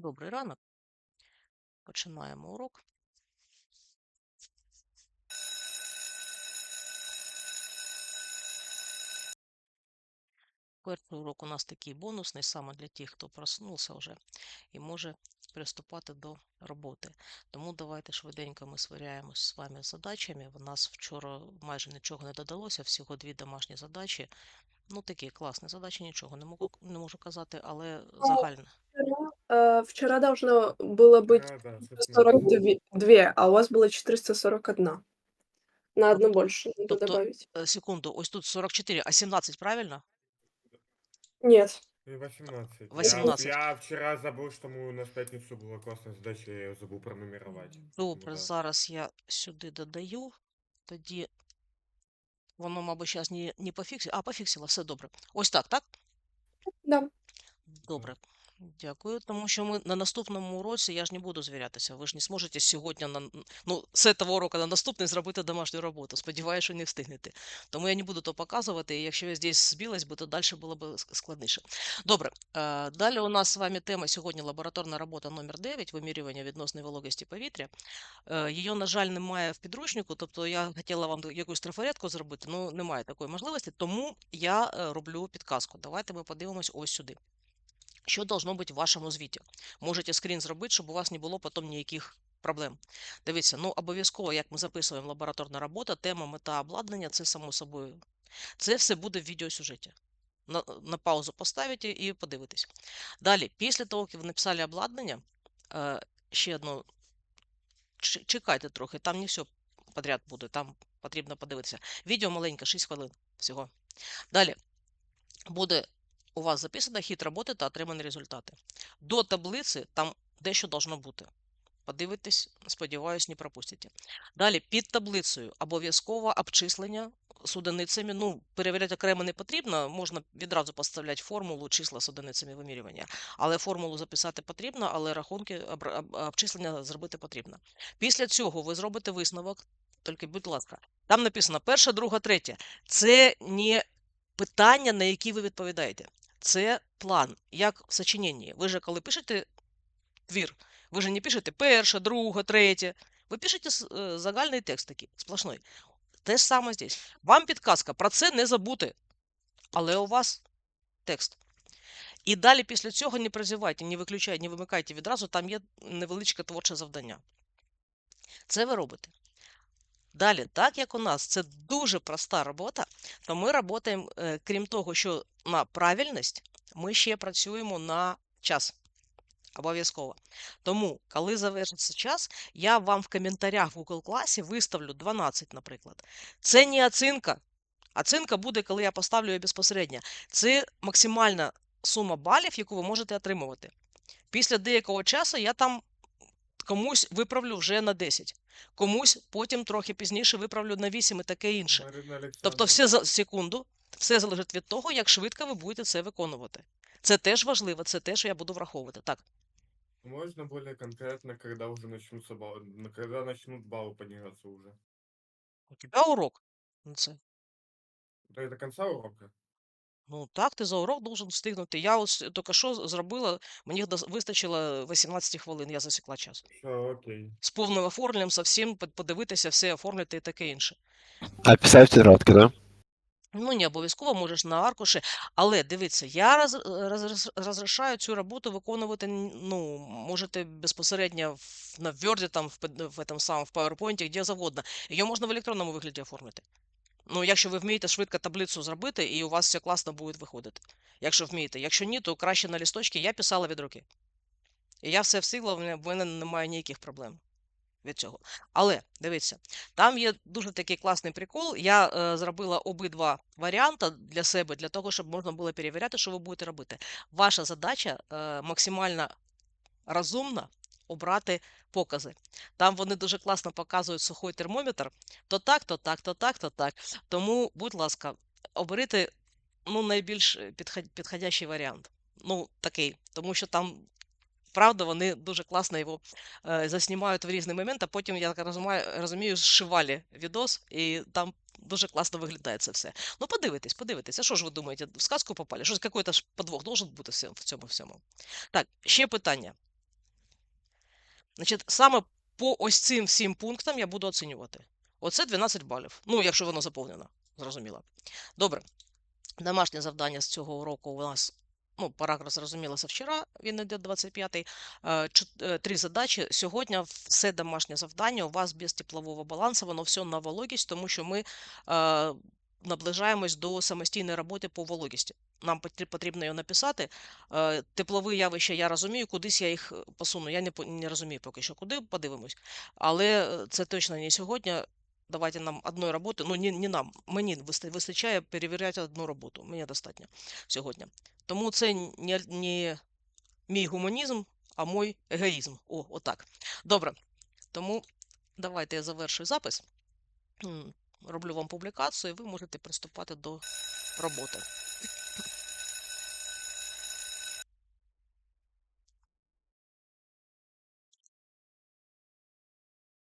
Добрий ранок. Починаємо урок. Перший урок у нас такий бонусний, саме для тих, хто проснувся вже і може приступати до роботи. Тому давайте швиденько ми сваряємось з вами з задачами. У нас вчора майже нічого не додалося, всього дві домашні задачі. Ну, такі класні задачі, нічого не можу, не можу казати, але загально. Вчера, э, вчера должно было быть Да, да, совсем. 442, а у вас было 441. На одну больше надо тобто- добавить. Е, Секунду, ось тут 44, а 17, правильно? Нет. И 18. Я- 18. Я, вчера забыл, что мы, у нас в пятницу была классная задача, я ее забыл пронумеровать. Добре, Ну да. зараз я сюди додаю. Тоді воно, мабуть, зараз не, не пофіксило. А, пофіксило, все добре. Ось так, так? Да. Добре. Дякую, тому що ми на наступному уроці я ж не буду звірятися. Ви ж не зможете сьогодні на ну з цього уроку на наступний зробити домашню роботу. Сподіваюся, що не встигнете. Тому я не буду то показувати. І якщо я здесь збилась би, то далі було б складніше. Добре. Е, далі у нас з вами тема сьогодні лабораторна робота номер 9 вимірювання відносної вологості повітря. Е, Її, на жаль, немає в підручнику, тобто я хотіла вам якусь трафаретку зробити, ну немає такої можливості, тому я е, роблю підказку. Давайте ми подивимось ось сюди. Що должно бути в вашому звіті? Можете скрін зробити, щоб у вас не було потім ніяких проблем. Дивіться, ну обов'язково, як ми записуємо лабораторна робота, тема, мета обладнання, це само собою. Це все буде в відеосюжеті. На, на паузу поставите і подивитесь. Далі, після того, як ви написали обладнання, е, ще одну ч- чекайте трохи, там не все подряд буде, там потрібно подивитися. Відео маленьке, 6 хвилин всього. Далі буде у вас записано хід роботи та отримані результати. До таблиці там дещо должно бути. Подивитесь, сподіваюсь, не пропустите. Далі під таблицею обов'язково обчислення з одиницями. Ну, перевіряти окремо не потрібно, можна відразу поставляти формулу числа з одиницями вимірювання. Але формулу записати потрібно, але рахунки обчислення зробити потрібно. Після цього ви зробите висновок, тільки, будь ласка, там написано перша, друга, третя. Це не питання, на які ви відповідаєте. Це план, як в сочиненні. Ви же коли пишете твір, ви же не пишете перша, друга, третя. Ви пишете е, загальний текст такий, сплошной. Те ж саме здесь. Вам підказка, про це не забути. Але у вас текст. І далі після цього не прозівайте, не виключайте, не вимикайте відразу, там є невеличке творче завдання. Це ви робите. Далі, так як у нас це дуже проста робота, то ми працюємо, е, крім того, що на правильність, ми ще працюємо на час. Обов'язково. Тому, коли завершиться час, я вам в коментарях в Google класі виставлю 12, наприклад. Це не оцінка. Оцінка буде, коли я поставлю її безпосередньо. Це максимальна сума балів, яку ви можете отримувати. Після деякого часу я там комусь виправлю вже на 10, комусь потім трохи пізніше виправлю на 8 і таке інше. Тобто, все за секунду, все залежить від того, як швидко ви будете це виконувати. Це теж важливо, це теж я буду враховувати. Так, Можно более конкретно, когда уже начнутся баллы, на- когда начнут баллы подниматься уже? у тебе урок. Ну, це. Да и до конца урока? Ну так, ти за урок должен встигнути. Я ось тільки що зробила, мені дос- вистачило 18 хвилин, я засікла час. Окей. З повним оформленням, со всім под- подивитися, все оформити і таке інше. А писать в тетрадке, да? Ну, не обов'язково можеш на аркуші, але дивіться, я роз, роз, розрішаю цю роботу виконувати. н- Ну, можете безпосередньо в, на Word, там, в, пед- в, этом в PowerPoint, де завгодно. Її можна в електронному вигляді оформити. Ну, якщо ви вмієте швидко таблицю зробити, і у вас все класно буде виходити. Якщо вмієте. Якщо ні, то краще на лісточки я писала від руки. І я все встигла, в мене, немає ніяких проблем від цього. Але дивіться, там є дуже такий класний прикол. Я е, зробила обидва варіанти для себе, для того, щоб можна було перевіряти, що ви будете робити. Ваша задача е, максимально розумно обрати покази. Там вони дуже класно показують сухий термометр. То так, то так, то так, то так. Тому, будь ласка, оберіть ну, найбільш підходящий варіант. Ну, такий, тому що там. Правда, вони дуже класно його е, заснімають в різний момент, а потім, я так розумію, розумію, зшивали відос, і там дуже класно виглядає це все. Ну, подивитесь, подивитесь. А що ж ви думаєте, в сказку попали? Щось якийсь подвох должен бути в цьому всьому. Так, ще питання. Значить, саме по ось цим всім пунктам я буду оцінювати. Оце 12 балів. Ну, якщо воно заповнено, зрозуміло. Добре. Домашнє завдання з цього року у нас, ну, параграф зрозумілося вчора, він йде 25-й. Е, е, Три задачі. Сьогодні все домашнє завдання у вас без теплового балансу, воно все на вологість, тому що ми е, наближаємось до самостійної роботи по вологісті. Нам потрібно його написати. Е, Теплові явища я розумію, кудись я їх е, посуну. Я не, не розумію поки що, куди подивимось. Але це точно не сьогодні. Давайте нам одної роботи, ну не, не нам, мені вистачає перевіряти одну роботу. Мені достатньо сьогодні. Тому це не, не мій гуманізм, а мій егоїзм. О, отак. Добре. Тому давайте я завершую запис. Роблю вам публікацію, і ви можете приступати до роботи.